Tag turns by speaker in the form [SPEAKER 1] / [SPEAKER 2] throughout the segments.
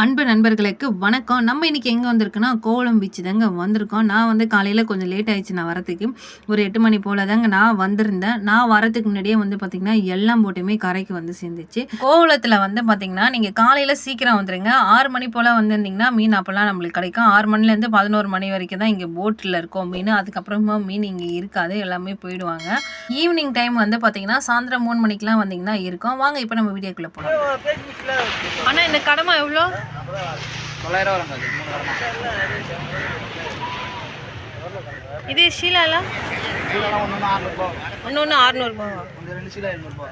[SPEAKER 1] அன்பு நண்பர்களுக்கு வணக்கம். நம்ம இன்னைக்கு எங்கே வந்திருக்குன்னா கோவளம் பீச் தாங்க வந்திருக்கோம். நான் வந்து காலையில் கொஞ்சம் லேட் ஆயிடுச்சு நான் வரத்துக்கு ஒரு எட்டு மணி போல் தாங்க நான் வந்திருந்தேன். நான் வரதுக்கு முன்னாடியே வந்து பார்த்திங்கன்னா எல்லா போட்டுமே கரைக்கு வந்து சேர்ந்துச்சு. கோவளத்தில் வந்து பார்த்திங்கன்னா நீங்கள் காலையில் சீக்கிரம் வந்துடுங்க ஆறு மணி போல் வந்திருந்தீங்கன்னா மீன் அப்போல்லாம் நம்மளுக்கு கிடைக்கும். ஆறு மணிலேருந்து பதினோரு மணி வரைக்கும் தான் இங்கே போட்டில் இருக்கும். மீன் அதுக்கப்புறமா மீன் இங்கே இருக்காது. எல்லாமே போயிடுவாங்க. ஈவினிங் டைம் வந்து பார்த்திங்கன்னா சாயந்தரம் மூணு மணிக்கெலாம் வந்தீங்கன்னா இருக்கும். வாங்க இப்போ நம்ம வீடியோக்குள்ளே போகலாம் ஆனால் இந்த கடமை எவ்வளோ?
[SPEAKER 2] தொள்ளாயிரம் வரும்
[SPEAKER 1] இது ஷீலால?
[SPEAKER 2] சீலெல்லாம் ஒன்று ஆறுநூறுபா
[SPEAKER 1] ஒன்று ஒன்று அறுநூறுபா
[SPEAKER 2] கொஞ்சம் ரெண்டு சீலா எழுநூறுபா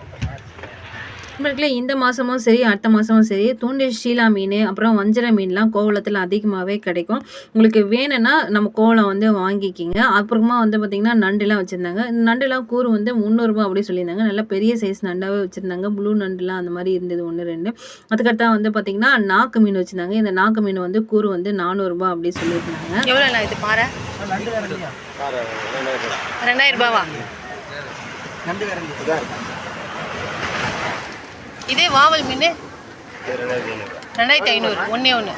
[SPEAKER 1] நண்பர்களே இந்த மாதமும் சரி அடுத்த மாதமும் சரி தூண்டில் ஷீலா மீன் அப்புறம் வஞ்சர மீன்லாம் கோவளத்தில் அதிகமாகவே கிடைக்கும். உங்களுக்கு வேணும்னா நம்ம கோவளம் வந்து வாங்கிக்கிங்க. அப்புறமா வந்து பார்த்திங்கன்னா நண்டுலாம் வச்சுருந்தாங்க. இந்த நண்டுலாம் கூறு வந்து முந்நூறுபா அப்படி சொல்லியிருந்தாங்க. நல்ல பெரிய சைஸ் நண்டாவே வச்சுருந்தாங்க. ப்ளூ நண்டுலாம் அந்த மாதிரி இருந்தது ஒன்று ரெண்டு. அதுக்கடுத்தா வந்து பார்த்திங்கன்னா நாக்கு மீன் வச்சுருந்தாங்க. இந்த நாக்கு மீன் வந்து கூறு வந்து நானூறுரூபா அப்படி சொல்லியிருந்தாங்க.
[SPEAKER 3] எவ்வளோண்ணா இது பாறை? ரெண்டாயிரம் ரூபாவா?
[SPEAKER 2] நண்டு வேறண்டி
[SPEAKER 3] இதே வாவல் மீன்? ரெண்டாயிரத்தி ஐநூறு. ஒன்றே ஒன்று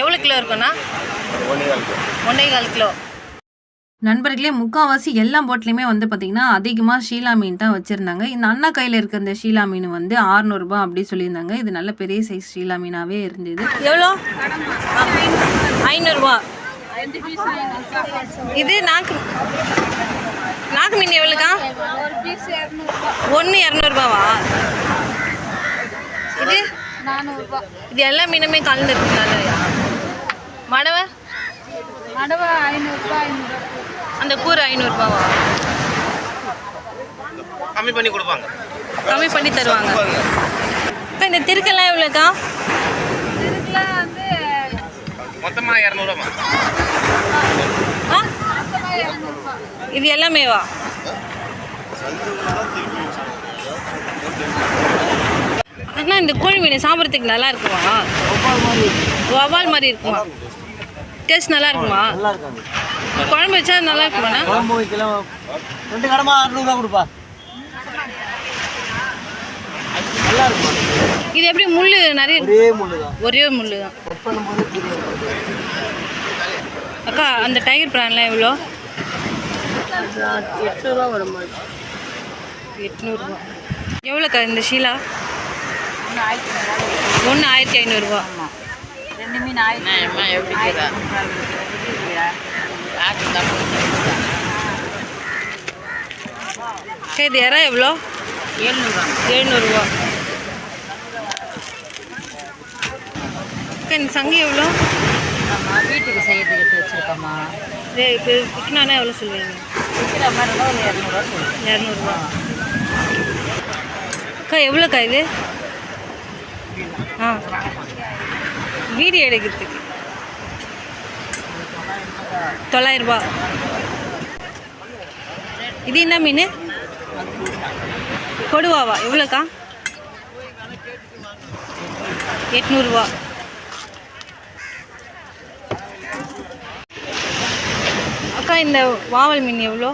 [SPEAKER 3] எவ்வளோ கிலோ இருக்குண்ணா ஒன்றே கால். கிலோ.
[SPEAKER 1] நண்பர்களே முக்கால்வாசி எல்லா போட்லேயுமே வந்து பார்த்திங்கன்னா அதிகமாக ஷீலா மீன் தான் வச்சுருந்தாங்க. இந்த அண்ணா கையில் இருக்க இந்த ஷீலா மீன் வந்து ஆறுநூறுபா அப்படி சொல்லியிருந்தாங்க. இது நல்ல பெரிய சைஸ் ஷீலா மீனாகவே இருந்தது.
[SPEAKER 3] எவ்வளோ? ஐநூறுரூவா இது நாக்கு நாக்கு மீன் எவ்வளோக்கா? ஒன்று இரநூறுபாவா? இது? இது எல்லா மீனுமே கலந்து இருக்குங்களா மடவை
[SPEAKER 4] மடவை ஐநூறுரூபா ஐநூறு
[SPEAKER 3] அந்த கூறு ஐநூறுரூபாவா
[SPEAKER 5] கம்மி பண்ணி கொடுப்பாங்க.
[SPEAKER 3] கம்மி பண்ணி தருவாங்க. அக்கா இந்த திருக்கெல்லாம் எவ்வளோக்கா?
[SPEAKER 4] இதுக்குலாம் வந்து
[SPEAKER 5] மொத்தமாக இரநூறுவா.
[SPEAKER 3] ஆ? இது எல்லாமேவா? அண்ணா இந்த கோழி மீன் சாப்பிட்றதுக்கு நல்லா இருக்குமா? வவால் மாதிரி இருக்குமா? டேஸ்ட் நல்லா இருக்குமா? குழம்பு வச்சா நல்லா இருக்குமாண்ணா?
[SPEAKER 2] குழம்பு வைக்கலாம் ரெண்டு கடமா அறுநூறுபா கொடுப்பா. நல்லா இருக்குமா?
[SPEAKER 3] இது எப்படி முள் நிறைய
[SPEAKER 2] ஒரே முள்ளு தான்.
[SPEAKER 3] ஒரே முள் தான். அக்கா அந்த டைகர் பிரான்லாம் எவ்வளோ?
[SPEAKER 2] எட்நூறுவா வரும்.
[SPEAKER 3] எட்நூறுபா எவ்வளோக்கா இந்த ஷீலா? ஒன்று ஆயிரத்தி ஐநூறுரூவா
[SPEAKER 4] ரெண்டு மீன் ஆயிரத்தி
[SPEAKER 3] அக்கா இது இறா எவ்வளோ?
[SPEAKER 4] எழுநூறுவா
[SPEAKER 3] எழுநூறுவா அக்கா இந்த சங்கு எவ்வளோ?
[SPEAKER 4] வீட்டுக்கு செய்யறதுக்கு எடுத்து வச்சிருக்கோம்மா.
[SPEAKER 3] இது இப்போ விற்கணுன்னா எவ்வளோ சொல்லுவீங்க?
[SPEAKER 4] விற்கிற மாதிரி இருந்தால் ஒரு இரநூறுவா சொல்லுவேன்.
[SPEAKER 3] இரநூறுவா. அக்கா எவ்வளோக்கா இது? ஆ. வீடியோ எடுக்கிறதுக்கு. தொள்ளாயிரரூபா இது என்ன மீன்? கொடுவாவா? எவ்வளோக்கா? எட்நூறுவா. அக்கா இந்த வாவல் மீன் எவ்வளோ?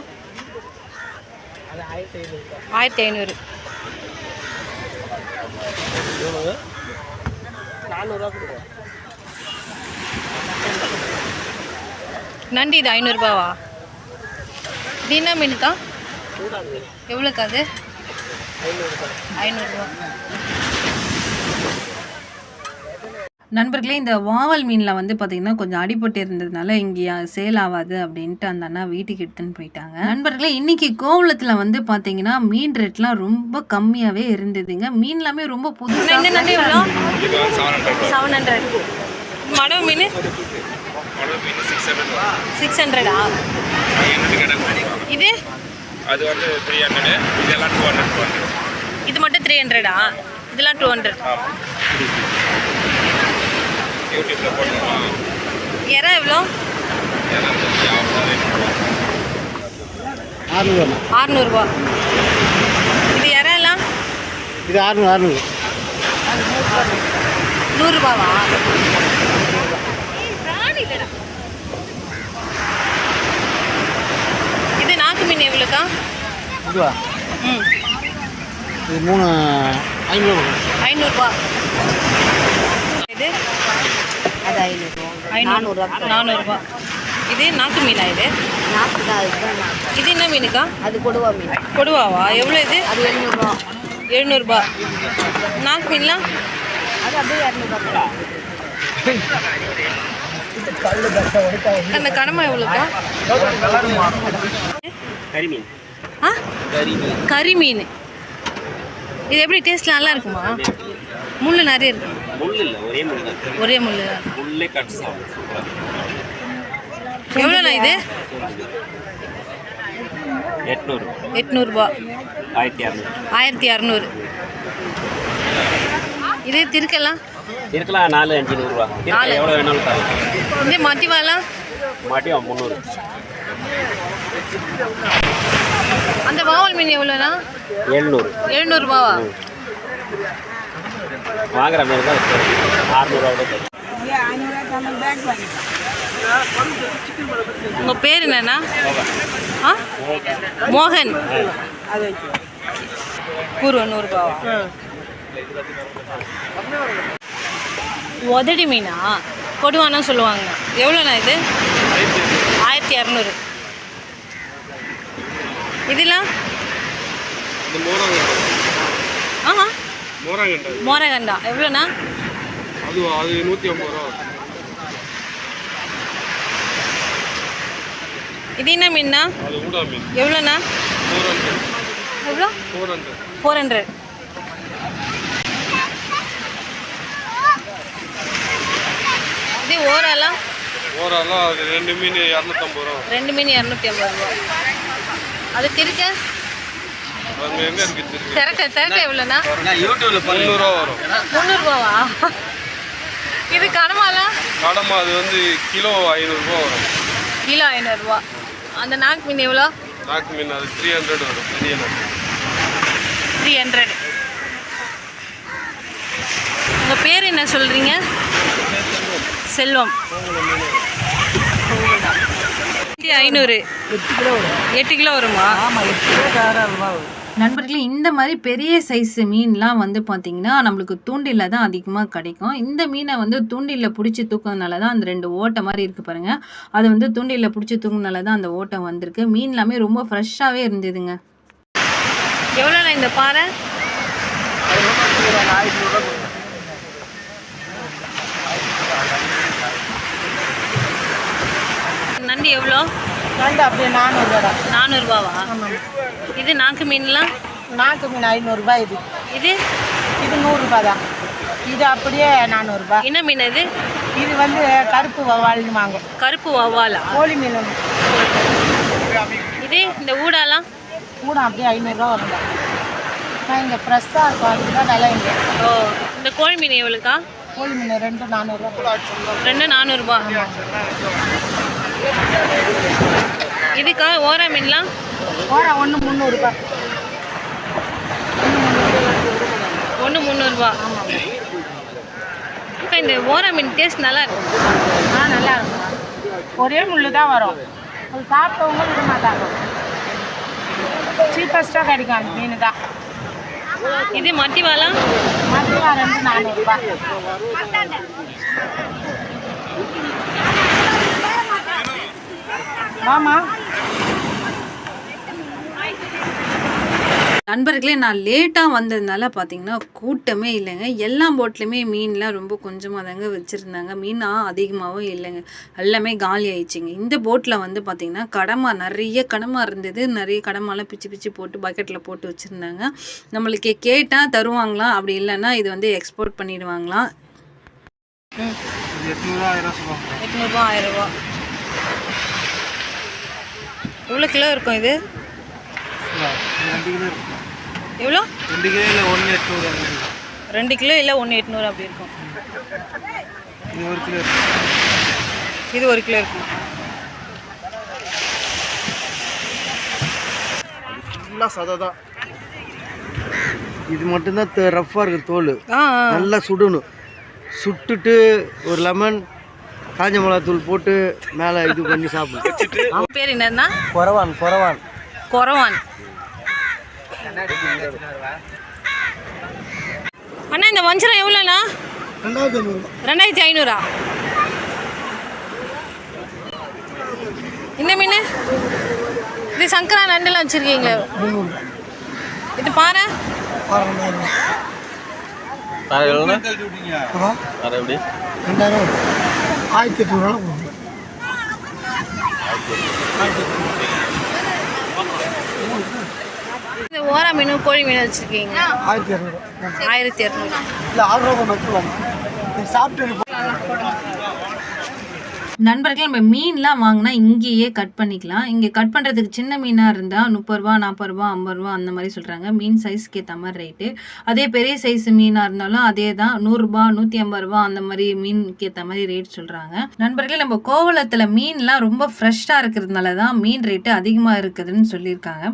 [SPEAKER 3] ஆயிரத்தி ஐநூறு. நண்டு இது ஐநூறுரூபாவா இது என்ன மீனுக்கா எவ்வளோக்கா அது ஐநூறுரூவா
[SPEAKER 1] நண்பர்களே இந்த வாவல் மீனில் வந்து பார்த்திங்கன்னா கொஞ்சம் அடிபட்டு இருந்ததுனால இங்கே சேல் ஆகாது அப்படின்ட்டு அந்த அண்ணா வீட்டுக்கு எடுத்துன்னு போயிட்டாங்க. நண்பர்களே இன்னைக்கு கோவளத்தில் வந்து பார்த்தீங்கன்னா மீன் ரேட்லாம் ரொம்ப கம்மியாகவே இருந்ததுங்க. மீன் எல்லாமே ரொம்ப
[SPEAKER 3] எவ்வளோ செவன் ஹண்ட்ரட் மடவு மீன்? சிக்ஸ் ஹண்ட்ரடா இது?
[SPEAKER 5] அது வந்து த்ரீ ஹண்ட்ரடு இதெல்லாம் டூ ஹண்ட்ரட்
[SPEAKER 3] இது மட்டும் த்ரீ ஹண்ட்ரடா இதெல்லாம் டூ ஹண்ட்ரட்
[SPEAKER 5] யூடியூப்பில் போட்டுருவோம்
[SPEAKER 3] எறா எவ்வளோ? ஆறுநூறுபா இது எறா எல்லாம்
[SPEAKER 2] இது அறுநூறு அறுநூறு
[SPEAKER 3] நூறுரூபாவா? இது நாக்கு மீன் எவ்வளோக்கா?
[SPEAKER 2] இதுவா?
[SPEAKER 3] ம்.
[SPEAKER 2] இது மூணு
[SPEAKER 3] ஐநூறுரூபா. இது
[SPEAKER 4] ஐநூறுரூவா
[SPEAKER 3] ஐநூறு நானூறுரூபா இது நாக்கு மீனா இது?
[SPEAKER 4] நாற்பது தான்
[SPEAKER 3] இது என்ன மீனுக்கா?
[SPEAKER 4] அது கொடுவா மீன்.
[SPEAKER 3] கொடுவாவா? எவ்வளோ இது?
[SPEAKER 4] அது எழுநூறுவா
[SPEAKER 3] எழுநூறுபா. நாக்கு மீன்லாம்
[SPEAKER 4] அது அப்படியே இரநூறுவா
[SPEAKER 3] அந்த கடமை எவ்வளோக்கா?
[SPEAKER 2] கரிமீன்
[SPEAKER 3] ஆ? கறி மீன். இது எப்படி டேஸ்ட் நல்லா இருக்குமா? முள் நிறைய இருக்கு.
[SPEAKER 2] முள் இல்லை ஒரே முள் தான்.
[SPEAKER 3] ஒரே முள்
[SPEAKER 2] முள்ளே கட் சாப்பிடும்
[SPEAKER 3] எவ்வளோண்ணா இது?
[SPEAKER 2] எட்நூறு.
[SPEAKER 3] எட்நூறுபா
[SPEAKER 2] ஆயிரத்தி இரநூறு
[SPEAKER 3] ஆயிரத்தி இரநூறு இது திருக்கலாம்?
[SPEAKER 2] இருக்கலாம் நாலு அஞ்சு நூறுரூவா
[SPEAKER 3] நாலு.
[SPEAKER 2] எவ்வளோ வேணாலும் தரலாம்.
[SPEAKER 3] இது மத்திவாலாம்
[SPEAKER 2] மாட்டியும் முந்நூறு.
[SPEAKER 3] அந்த வாவல் மீன் எவ்வளோண்ணா?
[SPEAKER 2] எழுநூறு.
[SPEAKER 3] எழுநூறுபாவா
[SPEAKER 2] வாங்குற மாதிரி தான் ஆறுநூறுவா கூட
[SPEAKER 3] உங்கள் பேர் என்னண்ணா? ஆ? மோகன். கூறு நூறுபாவா? உதடி மீனா? கொடுவானா சொல்லுவாங்க. எவ்வளோண்ணா இது? ஆயிரத்தி இரநூறு இதெல்லாம்?
[SPEAKER 5] ஆ
[SPEAKER 3] மோரகண்டா எவ்வளோண்ணா?
[SPEAKER 5] அது அது நூற்றி ஐம்பது ரூபா.
[SPEAKER 3] இது என்ன மீன்னா?
[SPEAKER 5] அது ஊடா மீன்.
[SPEAKER 3] எவ்வளோண்ணா? எவ்வளோ?
[SPEAKER 5] Four hundred.
[SPEAKER 3] Four hundred. இது ஓரெல்லாம்
[SPEAKER 5] ஓரெல்லாம் அது ரெண்டு மீன் இரநூத்தம்பது ரூபா.
[SPEAKER 3] ரெண்டு மீன் இரநூத்தி ஐம்பது ரூபா. அது திருக்க?
[SPEAKER 5] அங்கே எங்கே இருக்குது
[SPEAKER 3] திரக்க எவ்வளோண்ணா?
[SPEAKER 5] முந்நூறுரூவா வரும்.
[SPEAKER 3] முந்நூறுபாவா இது கடமாலாம்
[SPEAKER 5] கடமா அது வந்து கிலோ ஐநூறுரூவா வரும்.
[SPEAKER 3] கிலோ ஐநூறுரூவா. அந்த நாக்கு மீன் எவ்வளோ?
[SPEAKER 5] நாக்கு மீன் அது த்ரீ ஹண்ட்ரட் வரும் பெரிய நாக்கு
[SPEAKER 3] த்ரீ ஹண்ட்ரட் உங்கள் பேர் என்ன சொல்கிறீங்க செல்வம். ஐநூறு எட்டு கிலோ வருமா.
[SPEAKER 1] நண்பர்களே இந்த மாதிரி பெரிய சைஸ் மீன்லாம் வந்து பார்த்தீங்கன்னா நம்மளுக்கு தூண்டில தான் அதிகமாக கிடைக்கும். இந்த மீனை வந்து தூண்டில பிடிச்சி தூக்கினால தான் அந்த ரெண்டு ஓட்டை மாதிரி இருக்கு பாருங்க. அது வந்து தூண்டில பிடிச்சி தூக்கினால தான் அந்த ஓட்டை வந்திருக்கு. மீன் எல்லாமே ரொம்ப ஃப்ரெஷ்ஷாகவே இருந்ததுங்க.
[SPEAKER 3] எவ்வளோண்ணா இந்த பாறை? நண்டு எவ்வளோ?
[SPEAKER 6] நண்டு அப்படியே நானூறுரூவா
[SPEAKER 3] நானூறுபாவா இது நாக்கு மீன்லாம்
[SPEAKER 6] நாக்கு மீன் ஐநூறுரூபா இது.
[SPEAKER 3] இது?
[SPEAKER 6] இது நூறுரூபா தான் இது அப்படியே நானூறுரூபா.
[SPEAKER 3] என்ன மீன் இது?
[SPEAKER 6] இது வந்து கருப்பு வவால்னு வாங்க
[SPEAKER 3] கருப்பு வவ்வாலா?
[SPEAKER 6] கோழி மீன்
[SPEAKER 3] இது? இந்த ஊடாலாம்
[SPEAKER 6] கூட அப்படியே ஐநூறுரூவா வரும் நான் இங்கே ஃப்ரெஷ்ஷாக இருக்கும் அதுதான் நல்லா இங்கே.
[SPEAKER 3] ஓ இந்த கோழி மீன் எவ்வளோக்கா?
[SPEAKER 6] கோழி மீன் ரெண்டு நானூறுரூவா.
[SPEAKER 3] ரெண்டு நானூறுபா இதுக்கா ஓரா மீன்லாம்?
[SPEAKER 6] ஓரா ஒன்று முந்நூறுரூபா
[SPEAKER 3] ஒன்று முந்நூறுபா. அக்கா இந்த ஓரா மீன் டேஸ்ட் நல்லா இருக்கும்
[SPEAKER 6] ஆ நல்லா இருக்கும் ஒரே முள்ளு தான் வரும். அது சாப்பிட்டவங்க விட மாட்டாங்க. சீப்பஸ்ட்டாக கிடைக்கும் அந்த மீன் தான்.
[SPEAKER 3] இது மட்டிவாலாம்
[SPEAKER 6] மத்தியா ரெண்டு நானூறுரூபா ஆமா
[SPEAKER 1] நண்பர்களே நான் லேட்டாக வந்ததுனால பார்த்தீங்கன்னா கூட்டமே இல்லைங்க. எல்லா போட்லேயுமே மீன்லாம் ரொம்ப கொஞ்சமாக தாங்க வச்சுருந்தாங்க. மீனாக அதிகமாகவும் இல்லைங்க. எல்லாமே காலி ஆயிடுச்சுங்க. இந்த போட்டில் வந்து பார்த்திங்கன்னா கடமா நிறைய கடமா இருந்தது. நிறைய கடமாலாம் பிச்சு பிச்சு போட்டு பக்கெட்டில் போட்டு வச்சுருந்தாங்க. நம்மளுக்கு கேட்டால் தருவாங்களாம் அப்படி இல்லைன்னா இது வந்து எக்ஸ்போர்ட் பண்ணிடுவாங்களாம்
[SPEAKER 3] எட்நூறுபா ஆயிரரூபா எவ்வளோ கிலோ இருக்கும் இது? எவ்வளோ?
[SPEAKER 2] ரெண்டு கிலோ இல்லை ஒன்று எட்நூறு
[SPEAKER 3] ரெண்டு கிலோ இல்லை ஒன்று எட்நூறு அப்படி இருக்கும்.
[SPEAKER 2] இது ஒரு கிலோ
[SPEAKER 3] இது ஒரு கிலோ இருக்கும்.
[SPEAKER 2] ஃபுல்லாக சதை தான். இது மட்டும்தான் ரஃப்பாக இருக்குது தோல். நல்லா சுடணும். சுட்டுட்டு ஒரு லெமன் காஞ்ச மிளகாத்தூள் போட்டு மேலே இது பண்ணி சாப்பிடும்
[SPEAKER 3] பேர் என்னன்னா?
[SPEAKER 2] குறவான் குறவான்.
[SPEAKER 3] குறவான். அண்ணா இந்த வஞ்சரம் எவ்வளோண்ணா?
[SPEAKER 2] ரெண்டாயிரத்தி
[SPEAKER 3] ஐநூறா. இந்த மீன்? இது சங்கரா நண்டுலாம் வச்சுருக்கீங்களே. இது பாறை? பாறை எப்படி?
[SPEAKER 2] ரெண்டாயிரம். ஆயிரத்தி எட்நூறுவா போகும்
[SPEAKER 3] இந்த ஓரா மீன் கோழி மீன் வச்சுருக்கீங்க.
[SPEAKER 2] ஆயிரத்தி இரநூறு
[SPEAKER 3] ஆயிரத்தி இரநூறு
[SPEAKER 2] இல்லை ஆறு ரூபா மட்டும் சாப்பிட்டு
[SPEAKER 1] நண்பர்கள் நம்ம மீன்லாம் வாங்கினா இங்கேயே கட் பண்ணிக்கலாம். இங்கே கட் பண்ணுறதுக்கு சின்ன மீனாக இருந்தால் முப்பது ரூபா நாற்பது ரூபா ஐம்பது ரூபா அந்த மாதிரி சொல்கிறாங்க மீன் சைஸ்க்கு ஏற்ற மாதிரி ரேட்டு அதே பெரிய சைஸ் மீனாக இருந்தாலும் அதே தான் நூறுரூபா நூற்றி ஐம்பது ரூபா அந்த மாதிரி மீனுக்கு ஏற்ற மாதிரி ரேட் சொல்கிறாங்க நண்பர்களே நம்ம கோவளத்தில் மீன்லாம் ரொம்ப ஃப்ரெஷ்ஷாக இருக்கிறதுனால தான் மீன் ரேட்டு அதிகமாக இருக்குதுன்னு சொல்லியிருக்காங்க.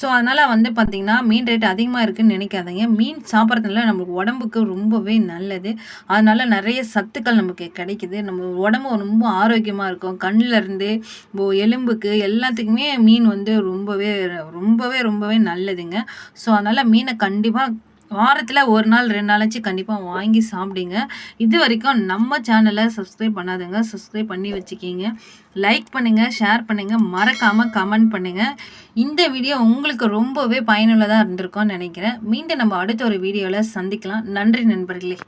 [SPEAKER 1] ஸோ அதனால் வந்து பார்த்திங்கன்னா மீன் ரேட் அதிகமாக இருக்குதுன்னு நினைக்காதீங்க. மீன் சாப்பிட்றதுனால நம்மளுக்கு உடம்புக்கு ரொம்பவே நல்லது. அதனால் நிறைய சத்துக்கள் நமக்கு கிடைக்குது. நம்ம உடம்பு ரொம்ப ஆரோக்கியம் ஆரோக்கியமாக இருக்கும். கண்ணிலருந்து இப்போ எலும்புக்கு எல்லாத்துக்குமே மீன் வந்து ரொம்பவே ரொம்பவே ரொம்பவே நல்லதுங்க. ஸோ அதனால் மீனை கண்டிப்பாக வாரத்தில் ஒரு நாள் ரெண்டு நாளாச்சும் கண்டிப்பாக வாங்கி சாப்பிடுங்க. இது வரைக்கும் நம்ம சேனலை சப்ஸ்கிரைப் பண்ணாதுங்க. சப்ஸ்கிரைப் பண்ணி வச்சுக்கிங்க. லைக் பண்ணுங்கள் ஷேர் பண்ணுங்கள் மறக்காமல் கமெண்ட் பண்ணுங்கள் இந்த வீடியோ உங்களுக்கு ரொம்பவே பயனுள்ளதாக இருந்திருக்கும்னு நினைக்கிறேன். மீண்டும் நம்ம அடுத்த ஒரு வீடியோவில் சந்திக்கலாம். நன்றி நண்பர்களே.